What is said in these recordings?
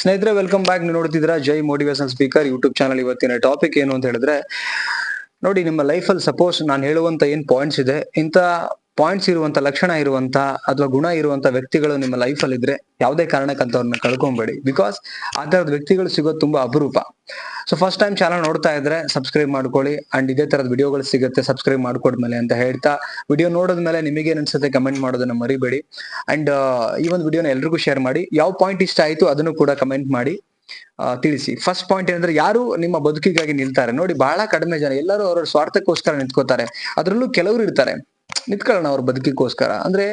ಸ್ನೇಹಿತರೆ welcome back ನೀವು ನೋಡ್ತಿದ್ರ Jai motivation speaker YouTube channel ಇವತ್ತಿನ ಟಾಪಿಕ್ ಏನು ಅಂತ ಹೇಳಿದ್ರೆ, ನೋಡಿ, ನಿಮ್ಮ ಲೈಫಲ್ಲಿ ಸಪೋಸ್ ನಾನು ಹೇಳುವಂತ ಏನ್ ಪಾಯಿಂಟ್ಸ್ ಇದೆ, ಇಂಥ ಪಾಯಿಂಟ್ಸ್ ಇರುವಂತ, ಲಕ್ಷಣ ಇರುವಂತ ಅಥವಾ ಗುಣ ಇರುವಂತ ವ್ಯಕ್ತಿಗಳು ನಿಮ್ಮ ಲೈಫಲ್ಲಿ ಇದ್ರೆ ಯಾವುದೇ ಕಾರಣಕ್ಕಂತವ್ರನ್ನ ಕಳ್ಕೊಂಬೇಡಿ. ಬಿಕಾಸ್ ಆ ತರದ ವ್ಯಕ್ತಿಗಳು ಸಿಗೋದು ತುಂಬಾ ಅಪರೂಪ. ಸೊ ಫಸ್ಟ್ ಟೈಮ್ ಚಾನಲ್ ನೋಡ್ತಾ ಇದ್ರೆ ಸಬ್ಸ್ಕ್ರೈಬ್ ಮಾಡ್ಕೊಳ್ಳಿ. ಅಂಡ್ ಇದೇ ತರದ ವಿಡಿಯೋಗಳು ಸಿಗುತ್ತೆ ಸಬ್ಸ್ಕ್ರೈಬ್ ಮಾಡ್ಕೊಡ್ಮೇಲೆ ಅಂತ ಹೇಳ್ತಾ. ವಿಡಿಯೋ ನೋಡಿದ್ಮೇಲೆ ನಿಮಗೆ ಅನ್ಸುತ್ತೆ ಕಮೆಂಟ್ ಮಾಡೋದನ್ನ ಮರಿಬೇಡಿ. ಅಂಡ್ ಈ ಒಂದು ವಿಡಿಯೋನ ಎಲ್ರಿಗೂ ಶೇರ್ ಮಾಡಿ. ಯಾವ ಪಾಯಿಂಟ್ ಇಷ್ಟ ಆಯ್ತು ಅದನ್ನು ಕೂಡ ಕಮೆಂಟ್ ಮಾಡಿ. ತಿಳಿಸಿ. ಫಸ್ಟ್ ಪಾಯಿಂಟ್ ಏನಂದ್ರೆ ಯಾರು ನಿಮ್ಮ ಬದುಕಿಗಾಗಿ ನಿಲ್ತಾರೆ? ನೋಡಿ, ಬಹಳ ಕಡಿಮೆ ಜನ ಎಲ್ಲರೂ ಅವರ ಸ್ವಾರ್ಥಕ್ಕೋಸ್ಕರ ನಿಂತ್ಕೋತಾರೆ. ಅದರಲ್ಲೂ ಕೆಲವರು ಇರ್ತಾರೆ. ನಿಂತ್ಕೊಳ್ಳೋಣ ಅವ್ರ ಬದುಕಿಗೋಸ್ಕರ. ಅಂದ್ರೆ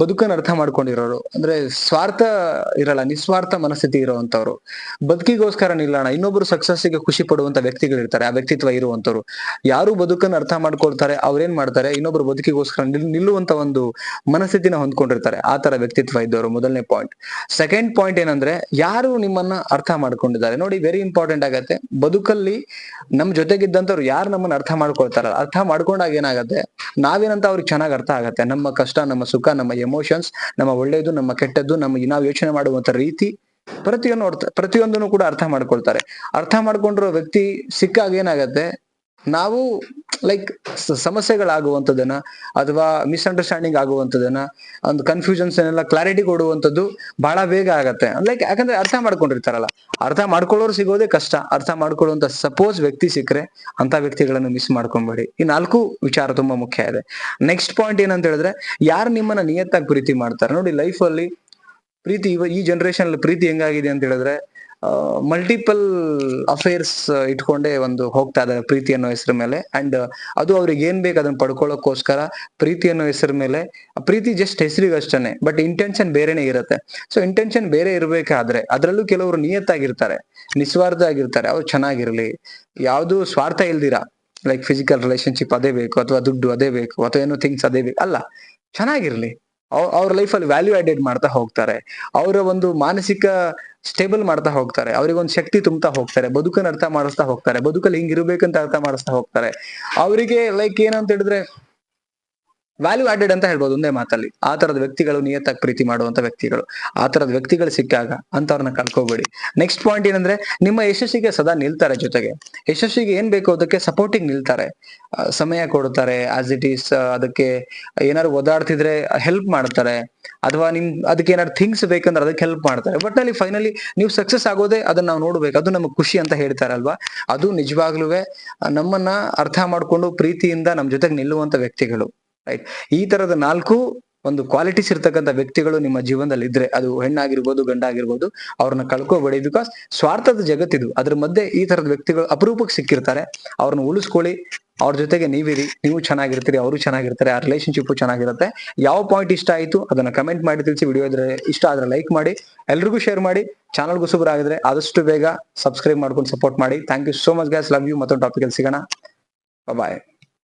ಬದುಕನ್ನು ಅರ್ಥ ಮಾಡ್ಕೊಂಡಿರೋರು. ಅಂದ್ರೆ ಸ್ವಾರ್ಥ ಇರಲ್ಲ, ನಿಸ್ವಾರ್ಥ ಮನಸ್ಥಿತಿ ಇರುವಂತವ್ರು. ಬದುಕಿಗೋಸ್ಕರ ನಿಲ್ಲೋಣ. ಇನ್ನೊಬ್ರು ಗೆ ಖುಷಿ ಪಡುವಂತ ವ್ಯಕ್ತಿಗಳು ಇರ್ತಾರೆ ಆ ವ್ಯಕ್ತಿತ್ವ ಇರುವಂತವ್ರು. ಯಾರು ಬದುಕನ್ನು ಅರ್ಥ ಮಾಡ್ಕೊಳ್ತಾರೆ, ಅವ್ರೇನ್ ಮಾಡ್ತಾರೆ, ಇನ್ನೊಬ್ರು ಬದುಕಿಗೋಸ್ಕರ ನಿಲ್, ನಿಲ್ಲುವಂತ ಒಂದು ಮನಸ್ಥಿತಿನ ಹೊಂದ್ಕೊಂಡಿರ್ತಾರೆ. ಆ ತರ ವ್ಯಕ್ತಿತ್ವ ಇದ್ದವರು, ಮೊದಲನೇ ಪಾಯಿಂಟ್ ಸೆಕೆಂಡ್ ಪಾಯಿಂಟ್ ಏನಂದ್ರೆ, ಯಾರು ನಿಮ್ಮನ್ನ ಅರ್ಥ ಮಾಡ್ಕೊಂಡಿದ್ದಾರೆ. ನೋಡಿ ವೆರಿ ಇಂಪಾರ್ಟೆಂಟ್ ಆಗತ್ತೆ. ಬದುಕಲ್ಲಿ ನಮ್ ಜೊತೆಗಿದ್ದಂತವ್ರು ಯಾರು ನಮ್ಮನ್ನ ಅರ್ಥ ಮಾಡ್ಕೊಳ್ತಾರ ಅರ್ಥ ಮಾಡ್ಕೊಂಡಾಗ ಏನಾಗತ್ತೆ? ನಾವೇನಂತ ಅವ್ರಿಗೆ ಚೆನ್ನಾಗಿ ಅರ್ಥ ಆಗತ್ತೆ. ನಮ್ಮ ಕಷ್ಟ, ನಮ್ಮ ಸುಖ, ನಮ್ಮ ಎಮೋಷನ್ಸ್ ನಮ್ಮ ಒಳ್ಳೇದು, ನಮ್ಮ ಕೆಟ್ಟದ್ದು, ನಮ್ಮ ನಾವು ಯೋಚನೆ ಮಾಡುವಂತ ರೀತಿ ಪ್ರತಿಯೊಂದು ಪ್ರತಿಯೊಂದನ್ನು ಕೂಡ ಅರ್ಥ ಮಾಡ್ಕೊಳ್ತಾರೆ. ಅರ್ಥ ಮಾಡ್ಕೊಂಡಿರೋ ವ್ಯಕ್ತಿ ಸಿಕ್ಕಾಗ ಏನಾಗತ್ತೆ? ನಾವು ಲೈಕ್ ಸಮಸ್ಯೆಗಳಾಗುವಂಥದ್ದನ್ನ ಅಥವಾ ಮಿಸ್ಅಂಡರ್ಸ್ಟ್ಯಾಂಡಿಂಗ್ ಆಗುವಂಥದ್ದನ್ನ ಒಂದು ಕನ್ಫ್ಯೂಷನ್ಸ್ ಏನೆಲ್ಲ ಕ್ಲಾರಿಟಿ ಕೊಡುವಂಥದ್ದು ಬಹಳ ಬೇಗ ಆಗತ್ತೆ. ಲೈಕ್ ಯಾಕಂದ್ರೆ ಅರ್ಥ ಮಾಡ್ಕೊಂಡಿರ್ತಾರಲ್ಲ, ಅರ್ಥ ಮಾಡ್ಕೊಳ್ಳೋರು ಸಿಗೋದೇ ಕಷ್ಟ. ಅರ್ಥ ಮಾಡ್ಕೊಳ್ಳುವಂತ ಸಪೋಸ್ ವ್ಯಕ್ತಿ ಸಿಕ್ಕರೆ ಅಂತ ವ್ಯಕ್ತಿಗಳನ್ನು ಮಿಸ್ ಮಾಡ್ಕೊಂಬೇಡಿ. ಈ ನಾಲ್ಕು ವಿಚಾರ ತುಂಬಾ ಮುಖ್ಯ ಇದೆ. ನೆಕ್ಸ್ಟ್ ಪಾಯಿಂಟ್ ಏನಂತ ಹೇಳಿದ್ರೆ, ಯಾರು ನಿಮ್ಮನ್ನ ನಿಯತ್ತಾಗಿ ಪ್ರೀತಿ ಮಾಡ್ತಾರೆ? ನೋಡಿ ಲೈಫ್ ಅಲ್ಲಿ ಪ್ರೀತಿ ಇವ, ಈ ಜನರೇಷನ್ ಅಲ್ಲಿ ಪ್ರೀತಿ ಹೆಂಗಾಗಿದೆ ಅಂತ ಹೇಳಿದ್ರೆ ಮಲ್ಟಿಪಲ್ ಅಫೇರ್ಸ್ ಇಟ್ಕೊಂಡೇ ಒಂದು ಹೋಗ್ತಾ ಇದ್ದಾರೆ ಪ್ರೀತಿ ಅನ್ನೋ ಹೆಸರ ಮೇಲೆ. ಅಂಡ್ ಅದು ಅವ್ರಿಗೆ ಏನ್ ಬೇಕು ಅದನ್ನ ಪಡ್ಕೊಳ್ಳೋಕೋಸ್ಕರ ಪ್ರೀತಿ ಅನ್ನೋ ಹೆಸರ ಮೇಲೆ. ಪ್ರೀತಿ ಜಸ್ಟ್ ಹೆಸರಿಗೆ ಅಷ್ಟೇ ಬಟ್ ಇಂಟೆನ್ಷನ್ ಬೇರೆನೆ ಇರುತ್ತೆ. ಸೊ ಇಂಟೆನ್ಷನ್ ಬೇರೆ ಇರಬೇಕಾದ್ರೆ ಅದರಲ್ಲೂ ಕೆಲವರು ನಿಯತ್ತಾಗಿರ್ತಾರೆ ನಿಸ್ವಾರ್ಥ ಆಗಿರ್ತಾರೆ ಅವ್ರು ಚೆನ್ನಾಗಿರ್ಲಿ. ಯಾವುದು ಸ್ವಾರ್ಥ ಇಲ್ದಿರ? ಲೈಕ್ ಫಿಸಿಕಲ್ ರಿಲೇಶನ್ಶಿಪ್ ಅದೇ ಬೇಕು, ಅಥವಾ ದುಡ್ಡು ಅದೇ ಬೇಕು, ಅಥವಾ ಏನೋ ಥಿಂಗ್ಸ್ ಅದೇ ಬೇಕು. ಅಲ್ಲ, ಚೆನ್ನಾಗಿರ್ಲಿ. ಅವ್ರ ಲೈಫಲ್ಲಿ ವ್ಯಾಲ್ಯೂ ಆಡೆಡ್ ಮಾಡ್ತಾ ಹೋಗ್ತಾರೆ. ಅವರ ಒಂದು ಮಾನಸಿಕ ಸ್ಟೇಬಲ್ ಮಾಡ್ತಾ ಹೋಗ್ತಾರೆ. ಅವ್ರಿಗೆ ಒಂದು ಶಕ್ತಿ ತುಂಬ್ತಾ ಹೋಗ್ತಾರೆ. ಬದುಕನ್ನು ಅರ್ಥ ಮಾಡಿಸ್ತಾ ಹೋಗ್ತಾರೆ. ಬದುಕಲ್ಲಿ ಹಿಂಗಿರ್ಬೇಕಂತ ಅರ್ಥ ಮಾಡಿಸ್ತಾ ಹೋಗ್ತಾರೆ. ಅವರಿಗೆ ಲೈಕ್ ಏನಂತ ಹೇಳಿದ್ರೆ ವ್ಯಾಲ್ಯೂ ಆಡೆಡ್ ಅಂತ ಹೇಳ್ಬೋದು ಒಂದೇ ಮಾತಲ್ಲಿ. ಆ ತರದ ವ್ಯಕ್ತಿಗಳು ನಿಯತ್ತಾಗಿ ಪ್ರೀತಿ ಮಾಡುವಂತ ವ್ಯಕ್ತಿಗಳು. ಆ ತರದ ವ್ಯಕ್ತಿಗಳು ಸಿಕ್ಕಾಗ ಅಂತವ್ರನ್ನ ಕಳ್ಕೋಬೇಡಿ. ನೆಕ್ಸ್ಟ್ ಪಾಯಿಂಟ್ ಏನಂದ್ರೆ, ನಿಮ್ಮ ಯಶಸ್ಸಿಗೆ ಸದಾ ನಿಲ್ತಾರೆ ಜೊತೆಗೆ. ಯಶಸ್ಸಿಗೆ ಏನ್ ಬೇಕು ಅದಕ್ಕೆ ಸಪೋರ್ಟಿಂಗ್ ನಿಲ್ತಾರೆ. ಸಮಯ ಕೊಡ್ತಾರೆ ಆಸ್ ಇಟ್ ಈಸ್ ಅದಕ್ಕೆ ಏನಾದ್ರು ಓದಾಡ್ತಿದ್ರೆ ಹೆಲ್ಪ್ ಮಾಡ್ತಾರೆ. ಅಥವಾ ನಿಮ್, ಅದಕ್ಕೆ ಏನಾದ್ರು ಥಿಂಗ್ಸ್ ಬೇಕಂದ್ರೆ ಅದಕ್ಕೆ ಹೆಲ್ಪ್ ಮಾಡ್ತಾರೆ. ಬಟ್ ಅಲ್ಲಿ ಫೈನಲಿ ನೀವು ಸಕ್ಸಸ್ ಆಗೋದೇ ಅದನ್ನ ನಾವು ನೋಡ್ಬೇಕು. ಅದು ನಮಗೆ ಖುಷಿ ಅಂತ ಹೇಳ್ತಾರೆ ಅಲ್ವಾ ಅದು ನಿಜವಾಗ್ಲೂ ನಮ್ಮನ್ನ ಅರ್ಥ ಮಾಡ್ಕೊಂಡು ಪ್ರೀತಿಯಿಂದ ನಮ್ ಜೊತೆಗೆ ನಿಲ್ಲುವಂತ ವ್ಯಕ್ತಿಗಳು. ರೈಟ್ ಈ ತರದ ನಾಲ್ಕು ಒಂದು ಕ್ವಾಲಿಟೀಸ್ ಇರ್ತಕ್ಕಂಥ ವ್ಯಕ್ತಿಗಳು ನಿಮ್ಮ ಜೀವನದಲ್ಲಿ ಇದ್ರೆ ಅದು ಹೆಣ್ಣಾಗಿರ್ಬೋದು, ಗಂಡಾಗಿರ್ಬೋದು, ಅವ್ರನ್ನ ಕಳ್ಕೋಬೇಡಿ ಬಿಕಾಸ್ ಸ್ವಾರ್ಥದ ಜಗತ್ತಿದು ಅದ್ರ ಮಧ್ಯೆ ಈ ತರದ ವ್ಯಕ್ತಿಗಳು ಅಪರೂಪಕ್ಕೆ ಸಿಕ್ಕಿರ್ತಾರೆ. ಅವ್ರನ್ನ ಉಳಿಸ್ಕೊಳ್ಳಿ. ಅವ್ರ ಜೊತೆಗೆ ನೀವಿರಿ. ನೀವು ಚೆನ್ನಾಗಿರ್ತೀರಿ, ಅವರು ಚೆನ್ನಾಗಿರ್ತಾರೆ, ಆ ರಿಲೇಶನ್ಶಿಪ್ ಚೆನ್ನಾಗಿರುತ್ತೆ. ಯಾವ ಪಾಯಿಂಟ್ ಇಷ್ಟ ಆಯ್ತು ಅದನ್ನ ಕಮೆಂಟ್ ಮಾಡಿ ತಿಳಿಸಿ. ವಿಡಿಯೋ ಇದ್ರೆ ಇಷ್ಟ ಆದ್ರೆ ಲೈಕ್ ಮಾಡಿ. ಎಲ್ರಿಗೂ ಶೇರ್ ಮಾಡಿ. ಚಾನಲ್ಗೂ ಸೂಪರ್ ಆಗಿದ್ರೆ ಆದಷ್ಟು ಬೇಗ ಸಬ್ಸ್ಕ್ರೈಬ್ ಮಾಡ್ಕೊಂಡು ಸಪೋರ್ಟ್ ಮಾಡಿ. Thank you so much guys love you ಮತ್ತೊಂದು ಟಾಪಿಕಲ್ಲಿ ಸಿಗೋಣ. ಬಾಯ್